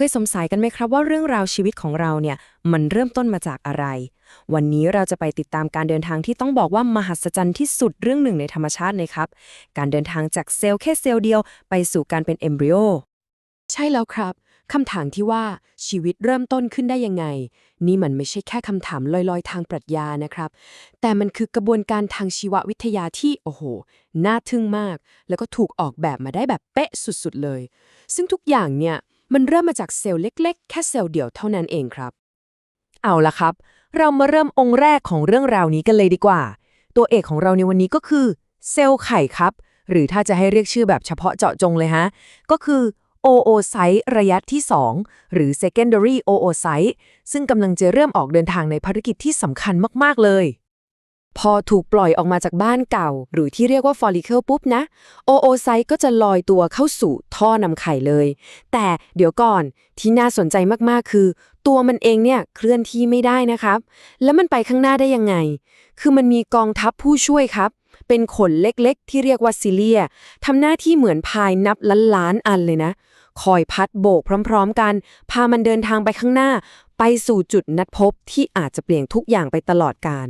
เคยสงสัยกันไหมครับว่าเรื่องราวชีวิตของเราเนี่ยมันเริ่มต้นมาจากอะไร วันนี้เราจะไปติดตามการเดินทางที่ต้องบอกว่ามหัศจรรย์ที่สุดเรื่องหนึ่งในธรรมชาติเลยครับ การเดินทางจากเซลล์แค่เซลล์เดียวไปสู่การเป็นเอมบริโอใช่แล้วครับคำถามที่ว่าชีวิตเริ่มต้นขึ้นได้ยังไง นี่มันไม่ใช่แค่คำถามลอยๆ ทางปรัชญานะครับ แต่มันคือกระบวนการทางชีววิทยาที่โอ้โห น่าทึ่งมาก แล้วก็ถูกออกแบบมาได้แบบเป๊ะสุดๆเลย ซึ่งทุกอย่างเนี่ย มันเริ่มมาจากเซลล์เล็ก ๆ แค่เซลล์เดียวเท่านั้นเองครับ เอาละครับ เรามาเริ่มองค์แรกของเรื่องราวนี้กันเลยดีกว่า ตัวเอกของเราในวันนี้ก็คือ เซลล์ไข่ครับ หรือถ้าจะให้เรียกชื่อแบบเฉพาะเจาะจงเลยฮะ ก็คือ oocyte ระยะที่ 2 หรือ secondary oocyte ซึ่งกำลังจะเริ่มออกเดินทางในภารกิจที่สำคัญมาก ๆ เลย พอถูกปล่อยออกมาจากบ้านเก่า หรือที่เรียกว่า follicle ปุ๊บนะ oocyte ก็จะลอยตัวเข้าสู่ท่อนำไข่เลย แต่เดี๋ยวก่อนที่น่าสนใจมากๆคือ ตัวมันเองเนี่ยเคลื่อนที่ไม่ได้นะครับ แล้วมันไปข้างหน้าได้ยังไง คือมันมีกองทัพผู้ช่วยครับ เป็นขนเล็กๆ ที่เรียกว่าซิเลียทำหน้าที่เหมือนพายนับล้านๆอันเลยนะ คอยพัดโบกพร้อม ๆ กัน พามันเดินทางไปข้างหน้า ไปสู่จุดนัดพบที่อาจจะเปลี่ยนทุกอย่างไปตลอดกาล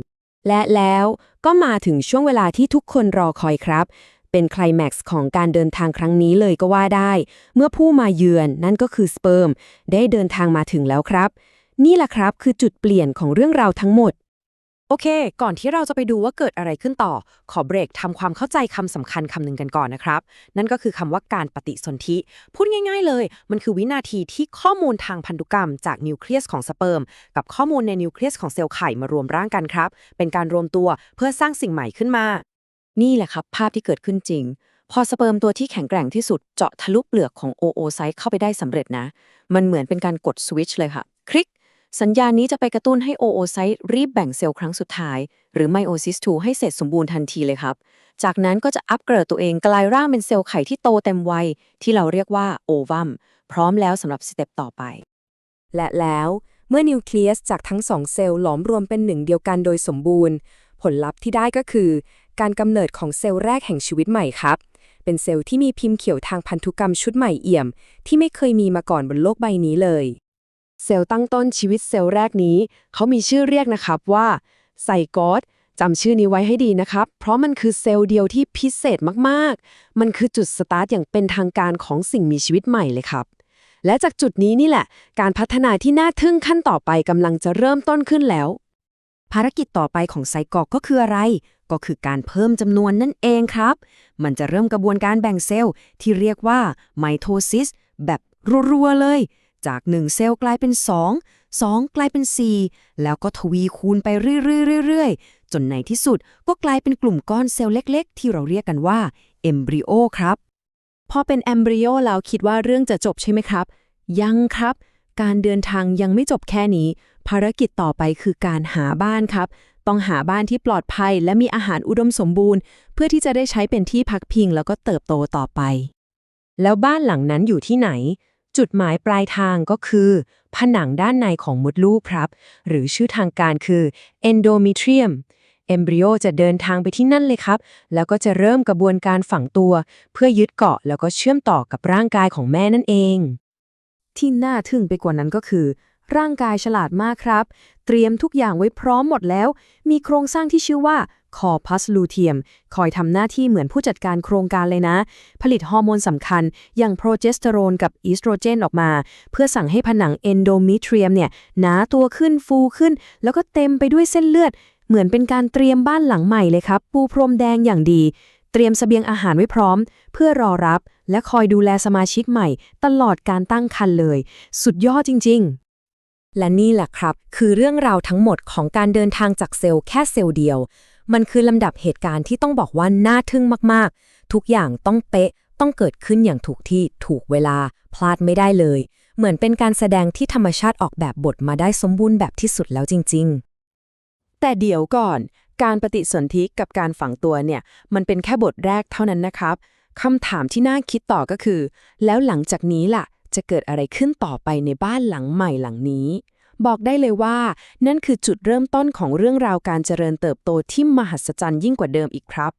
และแล้วก็มาถึงช่วงเวลาที่ทุกคนรอคอยครับ เป็นคลแม็กซ์ของการเดินทางครั้งนี้เลยก็ว่าได้ เมื่อผู้มาเยือนนั่นก็คือสเปิร์มได้เดินทางมาถึงแล้วครับ นี่แหละครับคือจุดเปลี่ยนของเรื่องราวทั้งหมด โอเค ก่อนที่เราจะไปดูว่าเกิดอะไรขึ้นต่อ ขอเบรกทำความเข้าใจคำสำคัญคำหนึ่งกันก่อนนะครับ นั่นก็คือคำว่าการปฏิสนธิ พูดง่ายๆเลย มันคือวินาทีที่ข้อมูลทางพันธุกรรมจากนิวเคลียสของสเปิร์ม กับข้อมูลในนิวเคลียสของเซลล์ไข่มารวมร่างกันครับ เป็นการรวมตัวเพื่อสร้างสิ่งใหม่ขึ้นมา นี่แหละครับ ภาพที่เกิดขึ้นจริง พอสเปิร์มตัวที่แข็งแกร่งที่สุดเจาะทะลุเปลือกของโอโอไซต์เข้าไปได้สำเร็จนะ มันเหมือนเป็นการกดสวิตช์เลยค่ะ คลิก สัญญาณนี้จะไปกระตุ้นให้โอโอไซต์รีบแบ่งเซลล์ครั้งสุดท้าย หรือไมโอซิส2ให้เสร็จสมบูรณ์ทันทีเลยครับ จากนั้นก็จะอัปเกรดตัวเองกลายร่างเป็นเซลล์ไข่ที่โตเต็มวัย ที่เราเรียกว่าโอวัมพร้อมแล้วสำหรับสเต็ปต่อไป และแล้วเมื่อนิวเคลียสจากทั้งสองเซลล์หลอมรวมเป็นหนึ่งเดียวกันโดยสมบูรณ์ ผลลัพธ์ที่ได้ก็คือ การกำเนิดของเซลล์แรกแห่งชีวิตใหม่ครับ เป็นเซลล์ที่มีพิมพ์เขียวทางพันธุกรรมชุดใหม่เอี่ยม ที่ไม่เคยมีมาก่อนบนโลกใบนี้เลย เซลล์ตั้งต้นชีวิตเซลล์แรกนี้ เขามีชื่อเรียกนะครับว่าไซกอตจำชื่อนี้ไว้ให้ดีนะครับ เพราะมันคือเซลล์เดียวที่พิเศษมากๆ มันคือจุดสตาร์ทอย่างเป็นทางการของสิ่งมีชีวิตใหม่เลยครับ และจากจุดนี้นี่แหละ การพัฒนาที่น่าทึ่งขั้นต่อไปกำลังจะเริ่มต้นขึ้นแล้ว ภารกิจต่อไปของไซกอกก็คืออะไร ก็คือการเพิ่มจำนวนนั่นเองครับ มันจะเริ่มกระบวนการแบ่งเซลล์ที่เรียกว่าไมโทซิสแบบรัวๆเลย จาก 1 เซลล์กลายเป็น 2 2 กลายเป็น 4 แล้วก็ทวีคูณไปเรื่อยๆๆจนในที่สุดก็กลายเป็นกลุ่มก้อนเซลล์เล็ก ๆ ที่เราเรียกกันว่าเอมบริโอครับ พอเป็นแอมบริโอแล้วคิดว่าเรื่องจะจบใช่ไหมครับ ยังครับ การเดินทางยังไม่จบแค่นี้ ภารกิจต่อไปคือการหาบ้านครับ ต้องหาบ้านที่ปลอดภัย และมีอาหารอุดมสมบูรณ์ เพื่อที่จะได้ใช้เป็นที่พักพิงแล้วก็เติบโตต่อไป แล้วบ้านหลังนั้นอยู่ที่ไหน จุดหมายปลายทางก็คือ ผนังด้านในของมดลูกครับ หรือชื่อทางการคือ endometrium เอมบริโอจะเดินทางไปที่นั่นเลยครับ แล้วก็จะเริ่มกระบวนการฝังตัว เพื่อยึดเกาะแล้วก็เชื่อมต่อกับร่างกายของแม่นั่นเอง ที่น่าทึ่งไปกว่านั้นก็คือ ร่างกายฉลาดมากครับ เตรียมทุกอย่างไว้พร้อมหมดแล้ว มีโครงสร้างที่ชื่อว่าคอพัสลูเทียม คอยทำหน้าที่เหมือนผู้จัดการโครงการเลยนะ ผลิตฮอร์โมนสำคัญ อย่างโปรเจสเตอโรนกับอีสโตรเจนออกมา เพื่อสั่งให้ผนังเอนโดมิเทรียมเนี่ยหนาตัวขึ้นฟูขึ้น แล้วก็เต็มไปด้วยเส้นเลือด เหมือนเป็นการเตรียมบ้านหลังใหม่เลยครับ ปูพรมแดงอย่างดี เตรียมเสบียงอาหารไว้พร้อม เพื่อรอรับ และคอยดูแลสมาชิกใหม่ ตลอดการตั้งครรภ์เลย สุดยอดจริง ๆ และนี่แหละครับ คือเรื่องราวทั้งหมดของการเดินทางจากเซลล์แค่เซลล์เดียว มันคือลำดับเหตุการณ์ที่ต้องบอกว่าน่าทึ่งมากๆ ทุกอย่างต้องเป๊ะต้องเกิดขึ้นอย่างถูกที่ถูกเวลา พลาดไม่ได้เลย เหมือนเป็นการแสดงที่ธรรมชาติออกแบบบทมาได้สมบูรณ์แบบที่สุดแล้วจริง ๆ แต่เดี๋ยวก่อน การปฏิสนธิกับการฝังตัวเนี่ย มันเป็นแค่บทแรกเท่านั้นนะครับคำถามที่น่าคิดต่อก็คือ แล้วหลังจากนี้ล่ะ จะเกิดอะไรขึ้นต่อไปในบ้านหลังใหม่หลังนี้ บอกได้เลยว่า นั่นคือจุดเริ่มต้นของเรื่องราวการเจริญเติบโตที่มหัศจรรย์ยิ่งกว่าเดิมอีกครับ